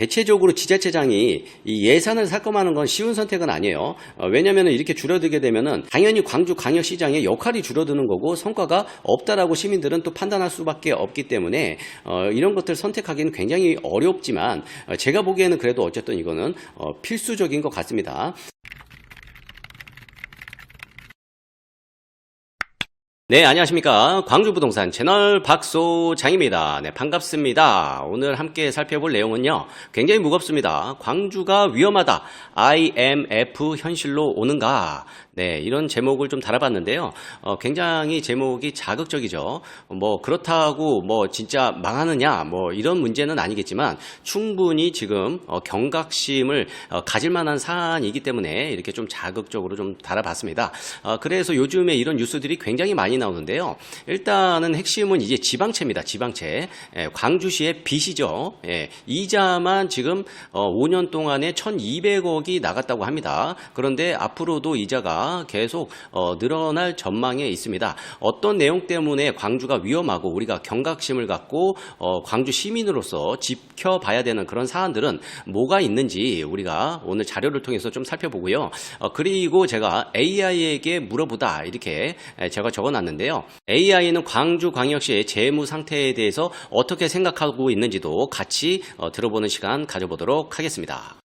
대체적으로 지자체장이 이 예산을 삭감하는 건 쉬운 선택은 아니에요. 어, 왜냐하면 이렇게 줄어들게 되면은 당연히 광주 광역시장의 역할이 줄어드는 거고 성과가 없다라고 시민들은 또 판단할 수밖에 없기 때문에 어, 이런 것들 선택하기는 굉장히 어렵지만 어, 제가 보기에는 그래도 어쨌든 이거는 어, 필수적인 것 같습니다. 네, 안녕하십니까. 광주부동산 채널 박소장입니다. 네, 반갑습니다. 오늘 함께 살펴볼 내용은요, 굉장히 무겁습니다. 광주가 위험하다. IMF 현실로 오는가. 네, 이런 제목을 좀 달아봤는데요. 어, 굉장히 제목이 자극적이죠. 뭐, 그렇다고 뭐, 진짜 망하느냐, 뭐, 이런 문제는 아니겠지만, 충분히 지금 어, 경각심을 어, 가질 만한 사안이기 때문에 이렇게 좀 자극적으로 좀 달아봤습니다. 어, 그래서 요즘에 이런 뉴스들이 굉장히 많이 나오는데요. 일단은 핵심은 이제 지방채입니다. 지방채. 예, 광주시의 빚이죠. 예, 이자만 지금 어, 5년 동안에 1,200억이 나갔다고 합니다. 그런데 앞으로도 이자가 계속 어, 늘어날 전망에 있습니다. 어떤 내용 때문에 광주가 위험하고 우리가 경각심을 갖고 어, 광주 시민으로서 지켜봐야 되는 그런 사안들은 뭐가 있는지 우리가 오늘 자료를 통해서 좀 살펴보고요. 어, 그리고 제가 AI에게 물어보다 이렇게 에, 제가 적어놨는데요. AI는 광주광역시의 재무 상태에 대해서 어떻게 생각하고 있는지도 같이 어, 들어보는 시간 가져보도록 하겠습니다.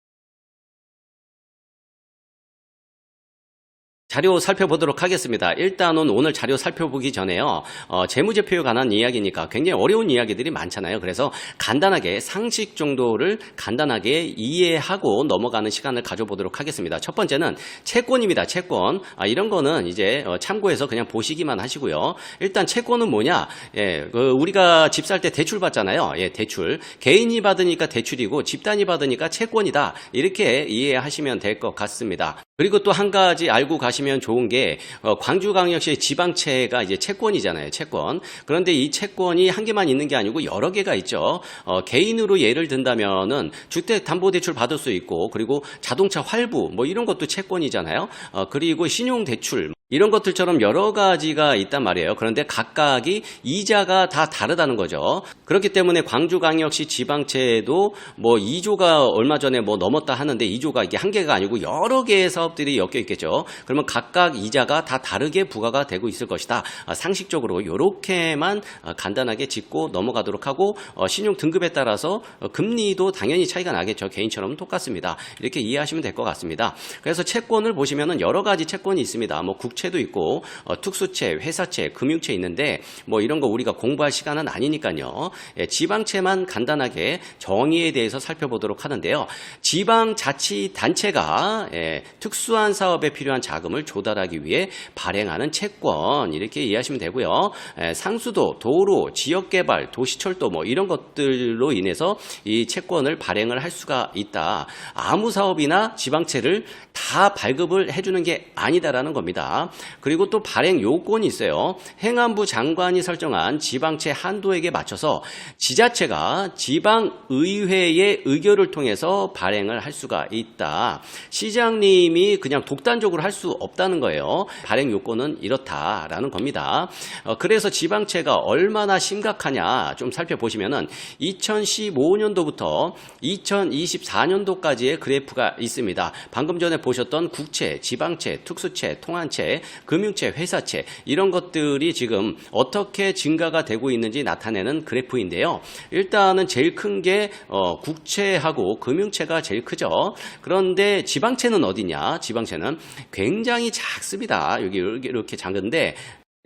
자료 살펴보도록 하겠습니다. 일단은 오늘 자료 살펴보기 전에요. 어, 재무제표에 관한 이야기니까 굉장히 어려운 이야기들이 많잖아요. 그래서 간단하게 상식 정도를 간단하게 이해하고 넘어가는 시간을 가져보도록 하겠습니다. 첫 번째는 채권입니다. 채권. 아, 이런 거는 이제 어, 참고해서 그냥 보시기만 하시고요. 일단 채권은 뭐냐? 예, 그 우리가 집 살 때 대출 받잖아요. 예, 대출. 개인이 받으니까 대출이고 집단이 받으니까 채권이다. 이렇게 이해하시면 될 것 같습니다. 그리고 또 한 가지 알고 가시면 좋은 게 어, 광주광역시의 지방채가 이제 채권이잖아요. 채권. 그런데 이 채권이 한 개만 있는 게 아니고 여러 개가 있죠. 어, 개인으로 예를 든다면은 주택담보대출 받을 수 있고 그리고 자동차 활부 뭐 이런 것도 채권이잖아요. 어, 그리고 신용대출 이런 것들처럼 여러 가지가 있단 말이에요. 그런데 각각이 이자가 다 다르다는 거죠. 그렇기 때문에 광주광역시 지방채도 뭐 2조가 얼마 전에 뭐 넘었다 하는데 2조가 이게 한 개가 아니고 여러 개의 사업들이 엮여 있겠죠. 그러면 각각 이자가 다 다르게 부과가 되고 있을 것이다. 아, 상식적으로 이렇게만 간단하게 짚고 넘어가도록 하고 어, 신용 등급에 따라서 어, 금리도 당연히 차이가 나겠죠. 개인처럼 똑같습니다. 이렇게 이해하시면 될 것 같습니다. 그래서 채권을 보시면은 여러 가지 채권이 있습니다. 뭐 국채도 있고 어, 특수채, 회사채, 금융채 있는데 뭐 이런 거 우리가 공부할 시간은 아니니까요. 예, 지방채만 간단하게 정의에 대해서 살펴보도록 하는데요. 지방자치단체가 예, 특수한 사업에 필요한 자금을 조달하기 위해 발행하는 채권 이렇게 이해하시면 되고요. 예, 상수도, 도로, 지역개발, 도시철도 뭐 이런 것들로 인해서 이 채권을 발행을 할 수가 있다. 아무 사업이나 지방채를 다 발급을 해주는 게 아니다라는 겁니다. 그리고 또 발행 요건이 있어요. 행안부 장관이 설정한 지방채 한도액에 맞춰서 지자체가 지방의회의 의결을 통해서 발행을 할 수가 있다. 시장님이 그냥 독단적으로 할 수 없다는 거예요. 발행 요건은 이렇다라는 겁니다. 어, 그래서 지방채가 얼마나 심각하냐 좀 살펴보시면은 2015년도부터 2024년도까지의 그래프가 있습니다. 방금 전에 보셨던 국채, 지방채, 특수채, 통한채, 금융채, 회사채 이런 것들이 지금 어떻게 증가가 되고 있는지 나타내는 그래프인데요. 일단은 제일 큰게 어, 국채하고 금융채가 제일 크죠. 그런데 지방채는 어디냐? 지방채는 굉장히 작습니다. 여기 이렇게 작은데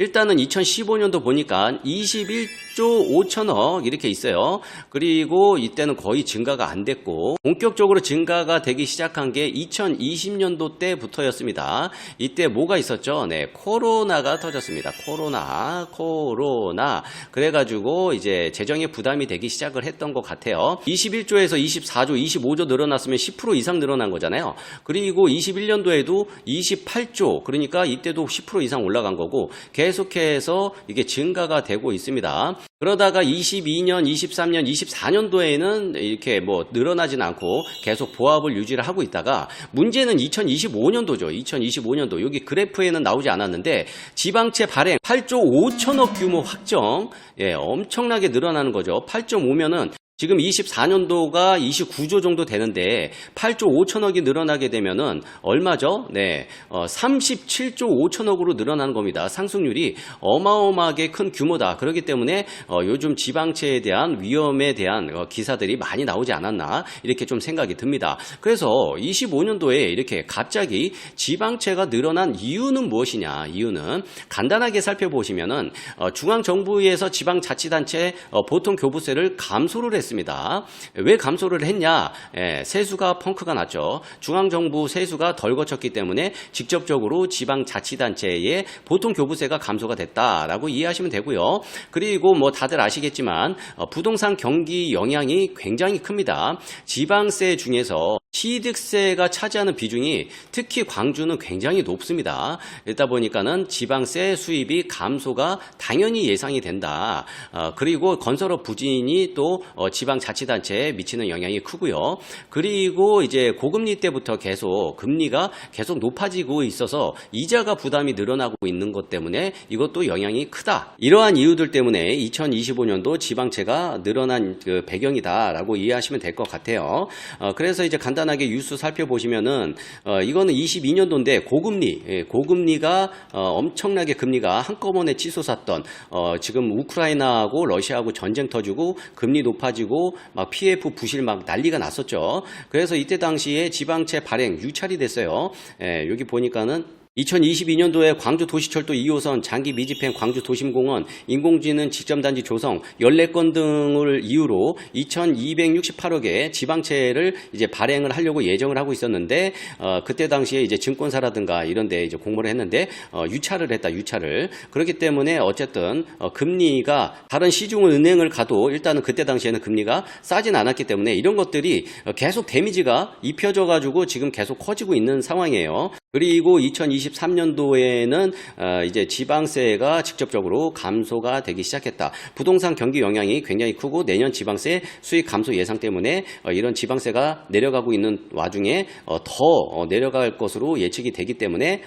일단은 2015년도 보니까 21조 5천억 이렇게 있어요. 그리고 이때는 거의 증가가 안 됐고 본격적으로 증가가 되기 시작한 게 2020년도 때부터였습니다. 이때 뭐가 있었죠? 네, 코로나가 터졌습니다. 코로나, 코로나. 그래가지고 이제 재정에 부담이 되기 시작을 했던 것 같아요. 21조에서 24조, 25조 늘어났으면 10% 이상 늘어난 거잖아요. 그리고 21년도에도 28조, 그러니까 이때도 10% 이상 올라간 거고 계속해서 이게 증가가 되고 있습니다. 그러다가 22년, 23년, 24년도에는 이렇게 뭐 늘어나진 않고 계속 보합을 유지를 하고 있다가 문제는 2025년도죠. 2025년도. 여기 그래프에는 나오지 않았는데 지방채 발행 8조 5천억 규모 확정. 예, 엄청나게 늘어나는 거죠. 8.5면은 지금 24년도가 29조 정도 되는데 8조 5천억이 늘어나게 되면은 얼마죠? 네, 어, 37조 5천억으로 늘어나는 겁니다. 상승률이 어마어마하게 큰 규모다. 그렇기 때문에 어, 요즘 지방채에 대한 위험에 대한 어, 기사들이 많이 나오지 않았나 이렇게 좀 생각이 듭니다. 그래서 25년도에 이렇게 갑자기 지방채가 늘어난 이유는 무엇이냐? 이유는 간단하게 살펴보시면은 어, 중앙 정부에서 지방자치단체 어, 보통 교부세를 감소를 했 습니다. 왜 감소를 했냐? 예, 세수가 펑크가 났죠. 중앙 정부 세수가 덜 거쳤기 때문에 직접적으로 지방자치단체의 보통 교부세가 감소가 됐다라고 이해하시면 되고요. 그리고 뭐 다들 아시겠지만 어, 부동산 경기 영향이 굉장히 큽니다. 지방세 중에서 취득세가 차지하는 비중이 특히 광주는 굉장히 높습니다. 이다 보니까는 지방세 수입이 감소가 당연히 예상이 된다. 어, 그리고 건설업 부진이 또 어, 지방자치단체에 미치는 영향이 크고요. 그리고 이제 고금리 때부터 계속 금리가 계속 높아지고 있어서 이자가 부담이 늘어나고 있는 것 때문에 이것도 영향이 크다. 이러한 이유들 때문에 2025년도 지방채가 늘어난 그 배경이다라고 이해하시면 될 것 같아요. 어, 그래서 이제 간 단하게 뉴스 살펴보시면은 어, 이거는 22년도인데 고금리, 예, 고금리가 어, 엄청나게 금리가 한꺼번에 치솟았던 어, 지금 우크라이나하고 러시아하고 전쟁 터지고 금리 높아지고 막 PF 부실 막 난리가 났었죠. 그래서 이때 당시에 지방채 발행 유찰이 됐어요. 예, 여기 보니까는 2022년도에 광주 도시철도 2호선 장기 미집행 광주 도심공원 인공지능 직점단지 조성 14건 등을 이유로 2,268억의 지방채를 이제 발행을 하려고 예정을 하고 있었는데 어, 그때 당시에 이제 증권사라든가 이런 데 이제 공모를 했는데 어, 유찰을 했다 유찰을 그렇기 때문에 어쨌든 어, 금리가 다른 시중 은행을 가도 일단은 그때 당시에는 금리가 싸진 않았기 때문에 이런 것들이 어, 계속 데미지가 입혀져 가지고 지금 계속 커지고 있는 상황이에요. 그리고 2023년도에는 어, 이제 지방세가 직접적으로 감소가 되기 시작했다. 부동산 경기 영향이 굉장히 크고 내년 지방세 수익 감소 예상 때문에 어, 이런 지방세가 내려가고 있는 와중에 어, 더 어, 내려갈 것으로 예측이 되기 때문에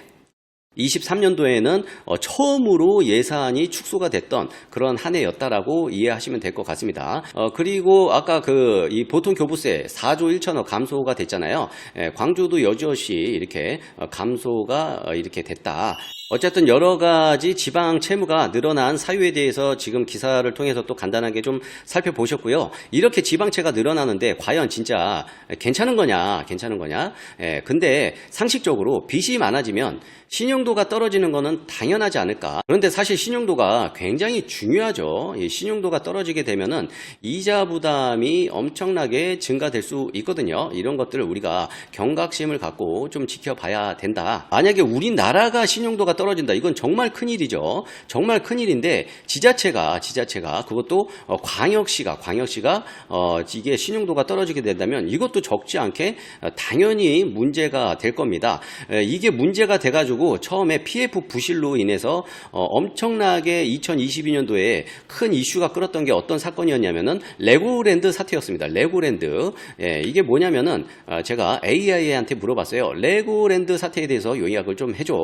23년도에는 어, 처음으로 예산이 축소가 됐던 그런 한 해였다라고 이해하시면 될 것 같습니다. 어, 그리고 아까 그 이 보통 교부세 4조 1천억 감소가 됐잖아요. 예, 광주도 여지없이 이렇게 어, 감소가 어, 이렇게 됐다. 어쨌든 여러 가지 지방 채무가 늘어난 사유에 대해서 지금 기사를 통해서 또 간단하게 좀 살펴보셨고요. 이렇게 지방채가 늘어나는데 과연 진짜 괜찮은 거냐, 괜찮은 거냐. 예, 근데 상식적으로 빚이 많아지면 신용도가 떨어지는 거는 당연하지 않을까. 그런데 사실 신용도가 굉장히 중요하죠. 이 신용도가 떨어지게 되면은 이자 부담이 엄청나게 증가될 수 있거든요. 이런 것들을 우리가 경각심을 갖고 좀 지켜봐야 된다. 만약에 우리나라가 신용도가 떨어 진다. 이건 정말 큰일이죠. 정말 큰일인데 지자체가 지자체가 그것도 어, 광역시가 광역시가 어, 이게 신용도가 떨어지게 된다면 이것도 적지 않게 어, 당연히 문제가 될 겁니다. 에, 이게 문제가 돼가지고 처음에 PF 부실로 인해서 어, 엄청나게 2022년도에 큰 이슈가 끌었던 게 어떤 사건이었냐면은 레고랜드 사태였습니다. 레고랜드 예, 이게 뭐냐면은 어, 제가 AI한테 물어봤어요. 레고랜드 사태에 대해서 요약을 좀 해줘.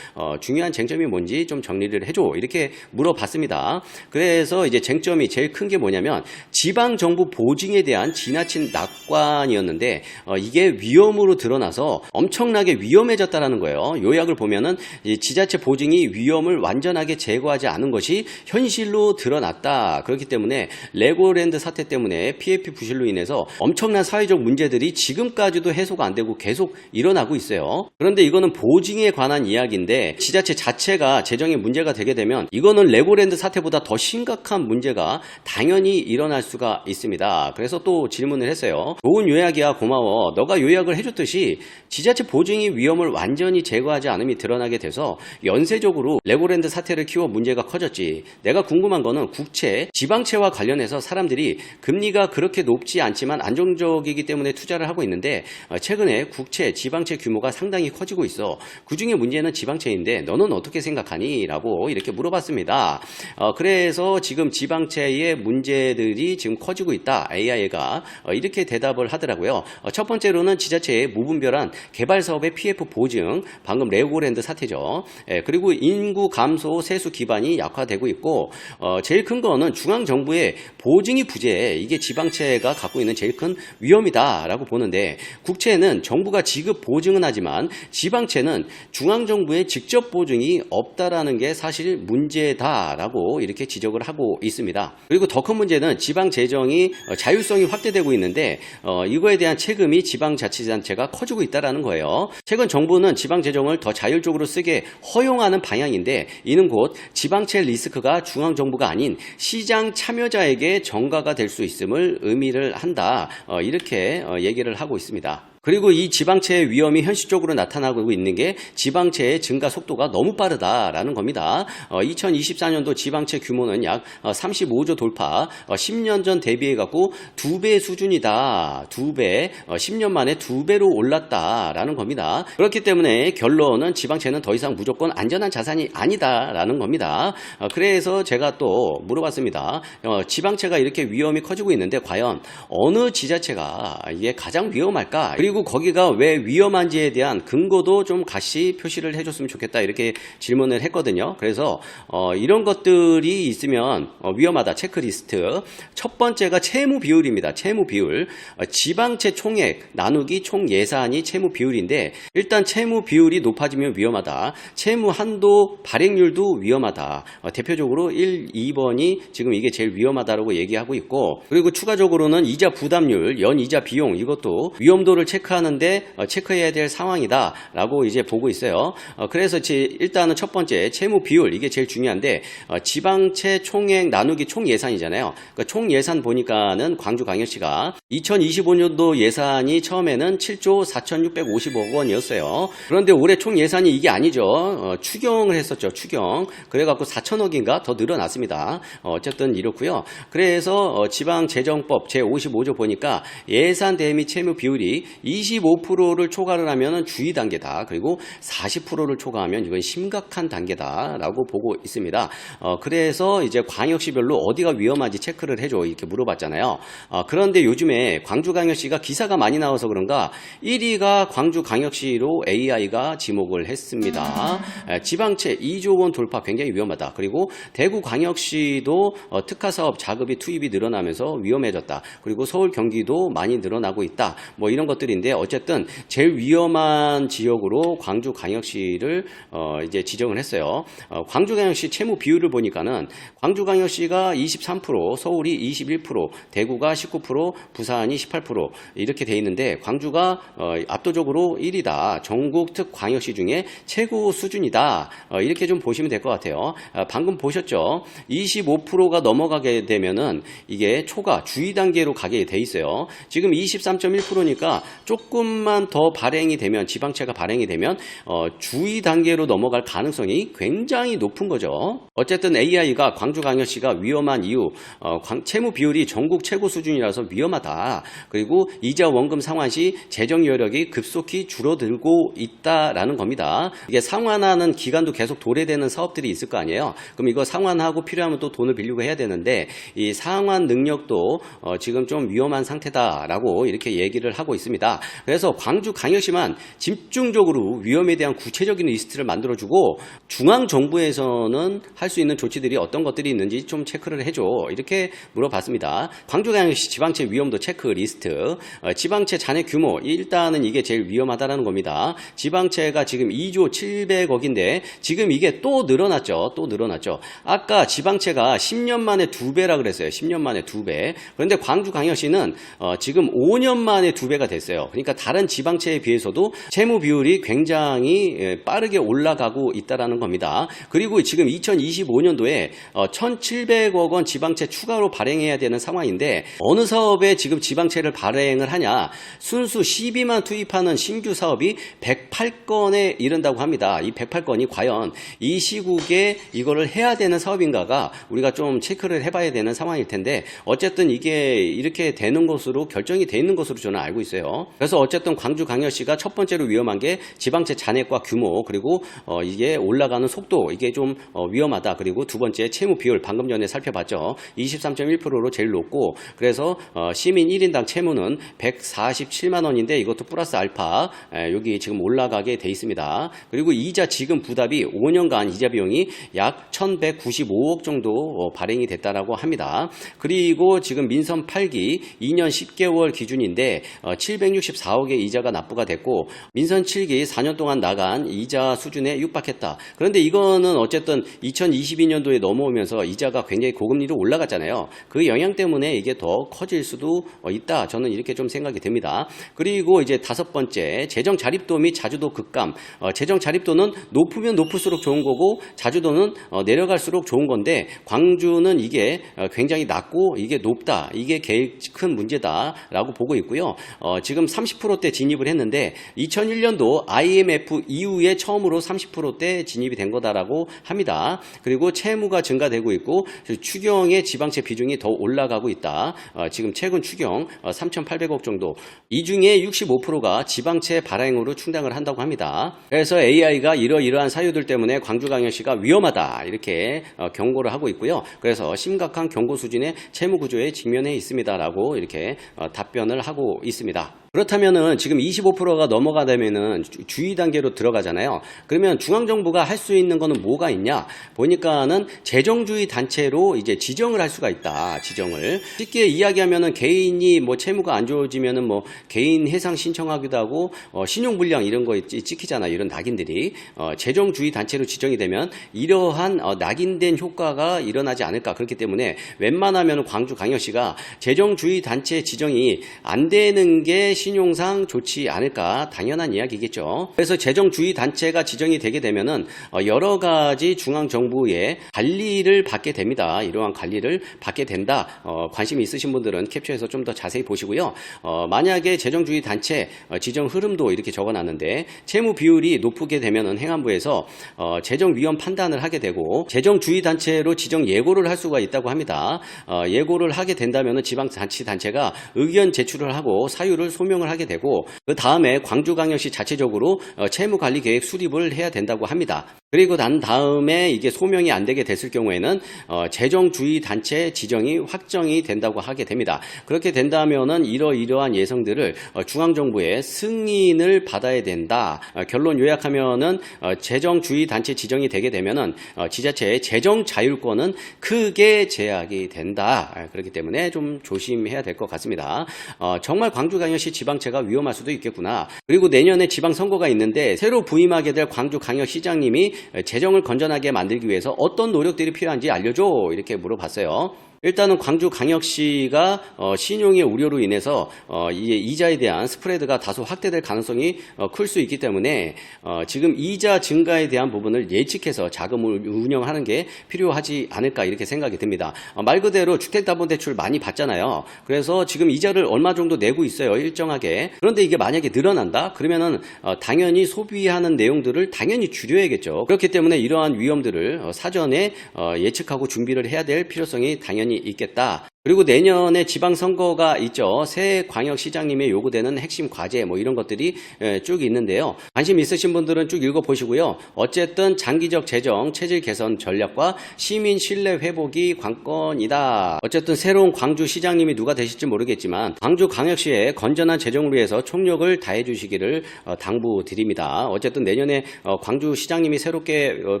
어, 중요한 쟁점이 뭔지 좀 정리를 해줘. 이렇게 물어봤습니다. 그래서 이제 쟁점이 제일 큰 게 뭐냐면 지방 정부 보증에 대한 지나친 낙관이었는데 어, 이게 위험으로 드러나서 엄청나게 위험해졌다라는 거예요. 요약을 보면은 이 지자체 보증이 위험을 완전하게 제거하지 않은 것이 현실로 드러났다. 그렇기 때문에 레고랜드 사태 때문에 PF 부실로 인해서 엄청난 사회적 문제들이 지금까지도 해소가 안 되고 계속 일어나고 있어요. 그런데 이거는 보증에 관한 이야기인데 지자체 자체가 재정에 문제가 되게 되면 이거는 레고랜드 사태보다 더 심각한 문제가 당연히 일어날 수가 있습니다. 그래서 또 질문을 했어요. 좋은 요약이야 고마워. 너가 요약을 해줬듯이 지자체 보증이 위험을 완전히 제거하지 않음이 드러나게 돼서 연쇄적으로 레고랜드 사태를 키워 문제가 커졌지. 내가 궁금한 거는 국채, 지방채와 관련해서 사람들이 금리가 그렇게 높지 않지만 안정적이기 때문에 투자를 하고 있는데 어, 최근에 국채, 지방채 규모가 상당히 커지고 있어. 그 중에 문제는 지방채인데 너는 어떻게 생각하니? 라고 이렇게 물어봤습니다. 어, 그래서 지금 지방채의 문제들이 지금 커지고 있다. AI가 어, 이렇게 대답을 하더라고요. 어, 첫 번째로는 지자체의 무분별한 개발 사업의 PF 보증, 방금 레고랜드 사태죠. 예, 그리고 인구 감소 세수 기반이 약화되고 있고 어, 제일 큰 거는 중앙 정부의 보증이 부재. 이게 지방채가 갖고 있는 제일 큰 위험이다라고 보는데 국채는 정부가 지급 보증은 하지만 지방채는 중앙 정부의 직접 보증이 없다라는 게 사실 문제다라고 이렇게 지적을 하고 있습니다. 그리고 더 큰 문제는 지방 재정이 어, 자율성이 확대되고 있는데 어, 이거에 대한 체금이 지방자치단체가 커지고 있다라는 거예요. 최근 정부는 지방 재정을 더 자율적으로 쓰게 허용하는 방향인데 이는 곧 지방채 리스크가 중앙 정부가 아닌 시장 참여자에게 전가가 될 수 있음을 의미를 한다. 어, 이렇게 어, 얘기를 하고 있습니다. 그리고 이 지방채의 위험이 현실적으로 나타나고 있는 게 지방채의 증가 속도가 너무 빠르다라는 겁니다. 2024년도 지방채 규모는 약 35조 돌파, 10년 전 대비해 갖고 두배 수준이다. 두 배, 10년 만에 두 배로 올랐다라는 겁니다. 그렇기 때문에 결론은 지방채는 더 이상 무조건 안전한 자산이 아니다라는 겁니다. 어, 그래서 제가 또 물어봤습니다. 어, 지방채가 이렇게 위험이 커지고 있는데 과연 어느 지자체가 이게 가장 위험할까? 그리고 거기가 왜 위험한지에 대한 근거도 좀 같이 표시를 해줬으면 좋겠다 이렇게 질문을 했거든요. 그래서 어, 이런 것들이 있으면 어, 위험하다 체크리스트. 첫 번째가 채무 비율입니다. 채무 비율. 어, 지방채 총액 나누기 총 예산이 채무 비율인데 일단 채무 비율이 높아지면 위험하다. 채무 한도 발행률도 위험하다. 어, 대표적으로 1, 2번이 지금 이게 제일 위험하다라고 얘기하고 있고 그리고 추가적으로는 이자 부담률, 연 이자 비용 이것도 위험도를 체크 하는데 어, 체크해야 될 상황이다라고 이제 보고 있어요. 어, 그래서 지- 일단은 첫 번째 채무 비율 이게 제일 중요한데 어, 지방채 총액 나누기 총 예산이잖아요. 그총 예산 보니까는 광주광역시가 2025년도 예산이 처음에는 7조 4,650억 원이었어요. 그런데 올해 총 예산이 이게 아니죠. 어, 추경을 했었죠. 추경. 그래갖고 4천억인가 더 늘어났습니다. 어, 어쨌든 이렇고요. 그래서 어, 지방재정법 제55조 보니까 예산 대미 채무 비율이 25%를 초과를 하면 주의 단계다. 그리고 40%를 초과하면 이건 심각한 단계다라고 보고 있습니다. 어, 그래서 이제 광역시별로 어디가 위험한지 체크를 해줘 이렇게 물어봤잖아요. 어, 그런데 요즘에 광주광역시가 기사가 많이 나와서 그런가 1위가 광주광역시로 AI가 지목을 했습니다. 에, 지방채 2조 원 돌파 굉장히 위험하다. 그리고 대구광역시도 어, 특화사업 자급이 투입이 늘어나면서 위험해졌다. 그리고 서울 경기도 많이 늘어나고 있다. 뭐 이런 것들 인데 어쨌든 제일 위험한 지역으로 광주광역시를 어, 이제 지정을 했어요. 어, 광주광역시 채무 비율을 보니까는 광주광역시가 23%, 서울이 21%, 대구가 19%, 부산이 18% 이렇게 돼 있는데 광주가 어, 압도적으로 1위다. 전국 특 광역시 중에 최고 수준이다. 어, 이렇게 좀 보시면 될 것 같아요. 아, 방금 보셨죠? 25%가 넘어가게 되면은 이게 초과 주의 단계로 가게 돼 있어요. 지금 23.1%니까 조금만 더 발행이 되면 지방채가 발행이 되면 어, 주의 단계로 넘어갈 가능성이 굉장히 높은 거죠. 어쨌든 AI가 광주광역시가 위험한 이유 어, 광- 채무 비율이 전국 최고 수준이라서 위험하다. 그리고 이자 원금 상환 시 재정 여력이 급속히 줄어들고 있다라는 겁니다. 이게 상환하는 기간도 계속 도래되는 사업들이 있을 거 아니에요. 그럼 이거 상환하고 필요하면 또 돈을 빌리고 해야 되는데 이 상환 능력도 어, 지금 좀 위험한 상태다라고 이렇게 얘기를 하고 있습니다. 그래서 광주 광역시만 집중적으로 위험에 대한 구체적인 리스트를 만들어주고 중앙 정부에서는 할 수 있는 조치들이 어떤 것들이 있는지 좀 체크를 해줘 이렇게 물어봤습니다. 광주광역시 지방채 위험도 체크 리스트, 어, 지방채 잔액 규모 일단은 이게 제일 위험하다라는 겁니다. 지방채가 지금 2조 700억인데 지금 이게 또 늘어났죠. 또 늘어났죠. 아까 지방채가 10년 만에 두 배라 그랬어요. 10년 만에 두 배. 그런데 광주광역시는 어, 지금 5년 만에 두 배가 됐어요. 그러니까 다른 지방채에 비해서도 채무 비율이 굉장히 예, 빠르게 올라가고 있다라는 겁니다. 그리고 지금 2025년도에 1,700억 원 지방채 추가로 발행해야 되는 상황인데 어느 사업에 지금 지방채를 발행을 하냐? 순수 시비만 투입하는 신규 사업이 108건에 이른다고 합니다. 이 108건이 과연 이 시국에 이거를 해야 되는 사업인가가 우리가 좀 체크를 해봐야 되는 상황일 텐데 어쨌든 이게 이렇게 되는 것으로 결정이 돼 있는 것으로 저는 알고 있어요. 그래서 어쨌든 광주광역시가 첫 번째로 위험한 게 지방채 잔액과 규모 그리고 어, 이게 올라가는 속도 이게 좀 어, 위험하다. 그리고 두 번째 채무 비율 방금 전에 살펴봤죠. 23.1%로 제일 높고 그래서 어, 시민 1인당 채무는 147만 원인데 이것도 플러스 알파 에, 여기 지금 올라가게 돼 있습니다. 그리고 이자 지금 부담이 5년간 이자 비용이 약 1,195억 정도 어, 발행이 됐다라고 합니다. 그리고 지금 민선 8기 2년 10개월 기준인데 어, 764억의 이자가 납부가 됐고 민선 7기 4년 동안 나간 이자 수준에 육박했다. 그런데 이거는 어쨌든 2022년도에 넘어오면서 이자가 굉장히 고금리로 올라갔잖아요. 그 영향 때문에 이게 더 커질 수도 어, 있다. 저는 이렇게 좀 생각이 됩니다. 그리고 이제 다섯 번째 재정 자립도 및 자주도 급감. 어, 재정 자립도는 높으면 높을수록 좋은 거고 자주도는 어, 내려갈수록 좋은 건데 광주는 이게 어, 굉장히 낮고 이게 높다. 이게 제일 큰 문제다라고 보고 있고요. 어, 지금 30%대 진입을 했는데 2001년도 IMF 이후에 처음으로 30%대 진입이 된 거다라고 합니다. 그리고 채무가 증가되고 있고 추경의 지방채 비중이 더 올라가고 있다. 어, 지금 최근 추경 3,800억 정도. 이 중에 65%가 지방채 발행으로 충당을 한다고 합니다. 그래서 AI가 이러이러한 사유들 때문에 광주광역시가 위험하다 이렇게 어, 경고를 하고 있고요. 그래서 심각한 경고 수준의 채무 구조에 직면해 있습니다라고 이렇게 어, 답변을 하고 있습니다. 그렇다면은 지금 25%가 넘어가다면은 주- 주의 단계로 들어가잖아요. 그러면 중앙 정부가 할 수 있는 거는 뭐가 있냐? 보니까는 재정주의 단체로 이제 지정을 할 수가 있다. 지정을 쉽게 이야기하면은 개인이 뭐 채무가 안 좋아지면은 뭐 개인 해상 신청하기도 하고 어, 신용 불량 이런 거 있- 찍히잖아. 이런 낙인들이 어, 재정주의 단체로 지정이 되면 이러한 어, 낙인된 효과가 일어나지 않을까 그렇기 때문에 웬만하면 광주 광역시가 재정주의 단체 지정이 안 되는 게 신용상 좋지 않을까 당연한 이야기겠죠. 그래서 재정주의 단체가 지정이 되게 되면은 어, 여러 가지 중앙 정부의 관리를 받게 됩니다. 이러한 관리를 받게 된다. 어, 관심이 있으신 분들은 캡처해서 좀 더 자세히 보시고요. 어, 만약에 재정주의 단체 어, 지정 흐름도 이렇게 적어놨는데 채무 비율이 높게 되면은 행안부에서 어, 재정 위험 판단을 하게 되고 재정주의 단체로 지정 예고를 할 수가 있다고 합니다. 어, 예고를 하게 된다면은 지방 자치 단체가 의견 제출을 하고 사유를 소명 을 하게 되고 그 다음에 광주광역시 자체적으로 어, 채무관리 계획 수립을 해야 된다고 합니다. 그리고 난 다음에 이게 소명이 안 되게 됐을 경우에는 어, 재정주의 단체 지정이 확정이 된다고 하게 됩니다. 그렇게 된다면은 이러이러한 예성들을 어, 중앙정부의 승인을 받아야 된다. 어, 결론 요약하면은 어, 재정주의 단체 지정이 되게 되면은 어, 지자체의 재정 자율권은 크게 제약이 된다. 아, 그렇기 때문에 좀 조심해야 될 것 같습니다. 어, 정말 광주광역시 지방채가 위험할 수도 있겠구나. 그리고 내년에 지방선거가 있는데 새로 부임하게 될 광주광역시장님이 재정을 건전하게 만들기 위해서 어떤 노력들이 필요한지 알려줘 이렇게 물어봤어요. 일단은 광주광역시가 어, 신용의 우려로 인해서 어, 이 이자에 대한 스프레드가 다소 확대될 가능성이 어, 클 수 있기 때문에 어, 지금 이자 증가에 대한 부분을 예측해서 자금을 운영하는 게 필요하지 않을까 이렇게 생각이 듭니다. 어, 말 그대로 주택담보대출 많이 받잖아요. 그래서 지금 이자를 얼마 정도 내고 있어요. 일정하게. 그런데 이게 만약에 늘어난다? 그러면은 어, 당연히 소비하는 내용들을 당연히 줄여야겠죠. 그렇기 때문에 이러한 위험들을 어, 사전에 어, 예측하고 준비를 해야 될 필요성이 당연히 있겠다. 그리고 내년에 지방선거가 있죠. 새 광역시장님의 요구되는 핵심 과제 뭐 이런 것들이 예, 쭉 있는데요. 관심 있으신 분들은 쭉 읽어보시고요. 어쨌든 장기적 재정, 체질 개선 전략과 시민 신뢰 회복이 관건이다. 어쨌든 새로운 광주시장님이 누가 되실지 모르겠지만 광주 광역시의 건전한 재정을 위해서 총력을 다해 주시기를 어, 당부드립니다. 어쨌든 내년에 어, 광주시장님이 새롭게 어,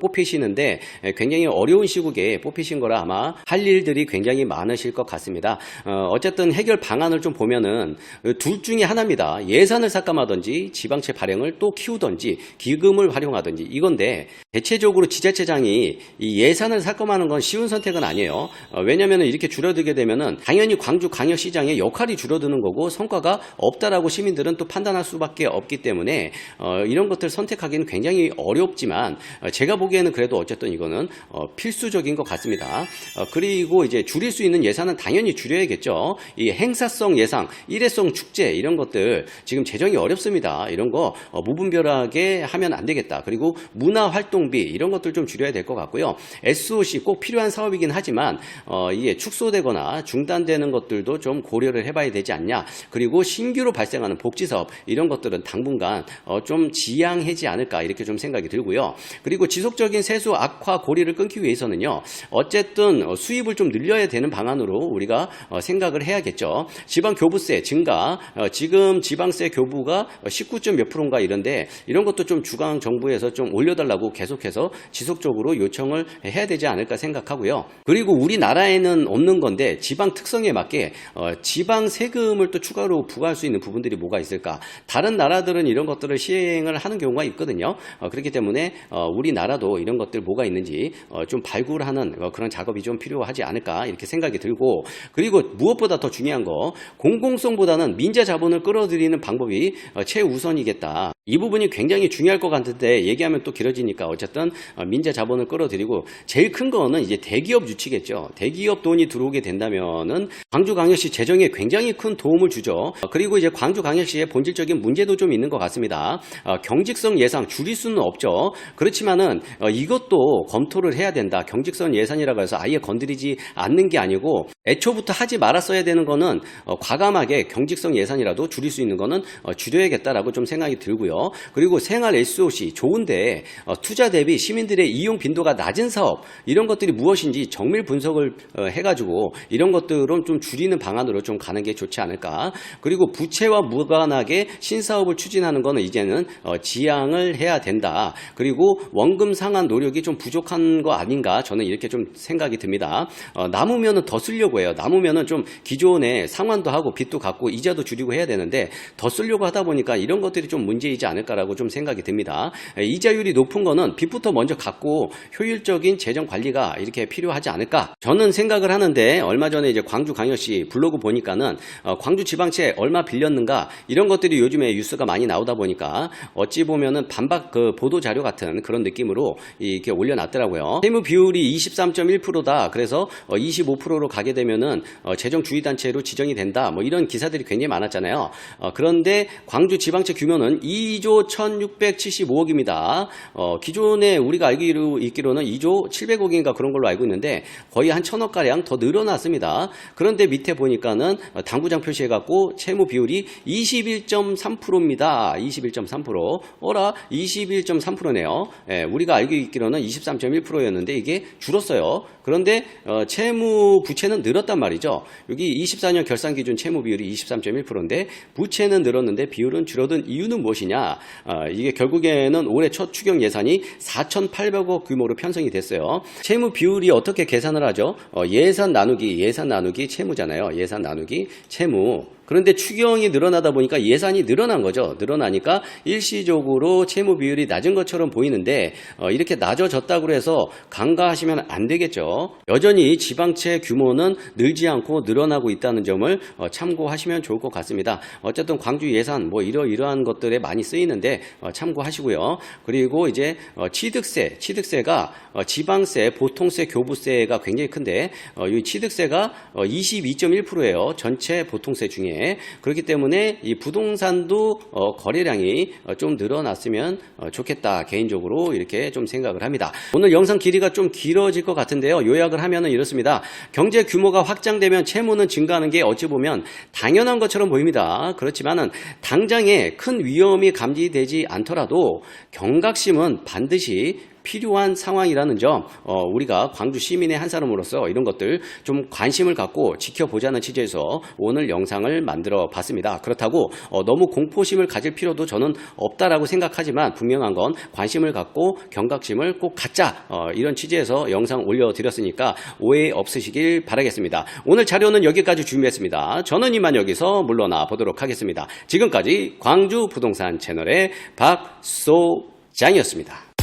뽑히시는데 예, 굉장히 어려운 시국에 뽑히신 거라 아마 할 일들이 굉장히 많으실 것 같습니다. 어, 어쨌든 해결 방안을 좀 보면은 어, 둘 중에 하나입니다. 예산을 삭감하든지 지방채 발행을 또 키우든지 기금을 활용하든지 이건데 대체적으로 지자체장이 이 예산을 삭감하는 건 쉬운 선택은 아니에요. 어, 왜냐하면 이렇게 줄어들게 되면은 당연히 광주 광역시장의 역할이 줄어드는 거고 성과가 없다라고 시민들은 또 판단할 수밖에 없기 때문에 어, 이런 것들 선택하기는 굉장히 어렵지만 어, 제가 보기에는 그래도 어쨌든 이거는 어, 필수적인 것 같습니다. 어, 그리고 이제 줄일 수 있는 예산은 예산은 당연히 줄여야겠죠. 이 행사성 예상, 일회성 축제 이런 것들 지금 재정이 어렵습니다. 이런 거 어, 무분별하게 하면 안 되겠다. 그리고 문화 활동비 이런 것들 좀 줄여야 될 것 같고요. SOC 꼭 필요한 사업이긴 하지만 어, 이게 축소되거나 중단되는 것들도 좀 고려를 해봐야 되지 않냐. 그리고 신규로 발생하는 복지 사업 이런 것들은 당분간 어, 좀 지양하지 않을까 이렇게 좀 생각이 들고요. 그리고 지속적인 세수 악화 고리를 끊기 위해서는요. 어쨌든 어, 수입을 좀 늘려야 되는 방안으로 우리가 어, 생각을 해야겠죠. 지방 교부세 증가, 어, 지금 지방세 교부가 19점 몇 프로인가 이런데 이런 것도 좀 주강 정부에서 좀 올려달라고 계속해서 지속적으로 요청을 해야 되지 않을까 생각하고요. 그리고 우리나라에는 없는 건데 지방 특성에 맞게 어, 지방 세금을 또 추가로 부과할 수 있는 부분들이 뭐가 있을까? 다른 나라들은 이런 것들을 시행을 하는 경우가 있거든요. 어, 그렇기 때문에 어, 우리나라도 이런 것들 뭐가 있는지 어, 좀 발굴하는 어, 그런 작업이 좀 필요하지 않을까 이렇게 생각이 들고 그리고 무엇보다 더 중요한 거 공공성보다는 민자 자본을 끌어들이는 방법이 어, 최우선이겠다. 이 부분이 굉장히 중요할 것 같은데 얘기하면 또 길어지니까 어쨌든 어, 민자 자본을 끌어들이고 제일 큰 거는 이제 대기업 유치겠죠. 대기업 돈이 들어오게 된다면은 광주광역시 재정에 굉장히 큰 도움을 주죠. 어, 그리고 이제 광주광역시의 본질적인 문제도 좀 있는 것 같습니다. 어, 경직성 예상 줄일 수는 없죠. 그렇지만은 어, 이것도 검토를 해야 된다. 경직성 예산이라고 해서 아예 건드리지 않는 게 아니고 애초부터 하지 말았어야 되는 거는 어, 과감하게 경직성 예산이라도 줄일 수 있는 거는 어, 줄여야겠다라고 좀 생각이 들고요. 그리고 생활 SOC 좋은데 어, 투자 대비 시민들의 이용 빈도가 낮은 사업 이런 것들이 무엇인지 정밀 분석을 어, 해가지고 이런 것들은 좀 줄이는 방안으로 좀 가는 게 좋지 않을까. 그리고 부채와 무관하게 신사업을 추진하는 거는 이제는 어, 지양을 해야 된다. 그리고 원금 상환 노력이 좀 부족한 거 아닌가 저는 이렇게 좀 생각이 듭니다. 어, 남으면은 더 쓰려고 해요. 남으면은 좀 기존에 상환도 하고 빚도 갚고 이자도 줄이고 해야 되는데 더 쓰려고 하다 보니까 이런 것들이 좀 문제이지 않을까라고 좀 생각이 듭니다. 에, 이자율이 높은 거는 빚부터 먼저 갚고 효율적인 재정 관리가 이렇게 필요하지 않을까 저는 생각을 하는데 얼마 전에 이제 광주 광역시 블로그 보니까는 어, 광주 지방채 얼마 빌렸는가 이런 것들이 요즘에 뉴스가 많이 나오다 보니까 어찌 보면은 반박 그 보도 자료 같은 그런 느낌으로 이렇게 올려놨더라고요. 세무 비율이 23.1%다. 그래서 25%로 가게 되면 은 어, 재정 주의 단체로 지정이 된다. 뭐 이런 기사들이 굉장히 많았잖아요. 어, 그런데 광주 지방채 규모는 2조 1,675억입니다. 어, 기존에 우리가 알기로 있기로는 2조 700억인가 그런 걸로 알고 있는데 거의 한 천억 가량 더 늘어났습니다. 그런데 밑에 보니까는 어, 당구장 표시해갖고 채무 비율이 21.3%입니다. 21.3%. 어라 21.3%네요. 예, 우리가 알고 있기로는 23.1%였는데 이게 줄었어요. 그런데 어, 채무 부채는 늘 었단 말이죠. 여기 24년 결산 기준 채무 비율이 23.1%인데 부채는 늘었는데 비율은 줄어든 이유는 무엇이냐? 어, 이게 결국에는 올해 첫 추경 예산이 4,800억 규모로 편성이 됐어요. 채무 비율이 어떻게 계산을 하죠? 어, 예산 나누기 예산 나누기 채무잖아요. 예산 나누기 채무. 그런데 추경이 늘어나다 보니까 예산이 늘어난 거죠. 늘어나니까 일시적으로 채무 비율이 낮은 것처럼 보이는데 어, 이렇게 낮아졌다고 해서 간과하시면 안 되겠죠. 여전히 지방채 규모는 늘지 않고 늘어나고 있다는 점을 어, 참고하시면 좋을 것 같습니다. 어쨌든 광주 예산 뭐 이러이러한 것들에 많이 쓰이는데 어, 참고하시고요. 그리고 이제 어, 취득세, 취득세가 어, 지방세, 보통세, 교부세가 굉장히 큰데 어, 이 취득세가 어, 22.1%예요. 전체 보통세 중에 그렇기 때문에 이 부동산도 어, 거래량이 어, 좀 늘어났으면 어, 좋겠다 개인적으로 이렇게 좀 생각을 합니다. 오늘 영상 길이가 좀 길어질 것 같은데요. 요약을 하면은 이렇습니다. 경제 규모가 확장되면 채무는 증가하는 게 어찌 보면 당연한 것처럼 보입니다. 그렇지만은 당장에 큰 위험이 감지되지 않더라도 경각심은 반드시 필요한 상황이라는 점, 어, 우리가 광주 시민의 한 사람으로서 이런 것들 좀 관심을 갖고 지켜보자는 취지에서 오늘 영상을 만들어 봤습니다. 그렇다고 어, 너무 공포심을 가질 필요도 저는 없다라고 생각하지만 분명한 건 관심을 갖고 경각심을 꼭 갖자 어, 이런 취지에서 영상 올려드렸으니까 오해 없으시길 바라겠습니다. 오늘 자료는 여기까지 준비했습니다. 저는 이만 여기서 물러나 보도록 하겠습니다. 지금까지 광주 부동산 채널의 박소장이었습니다.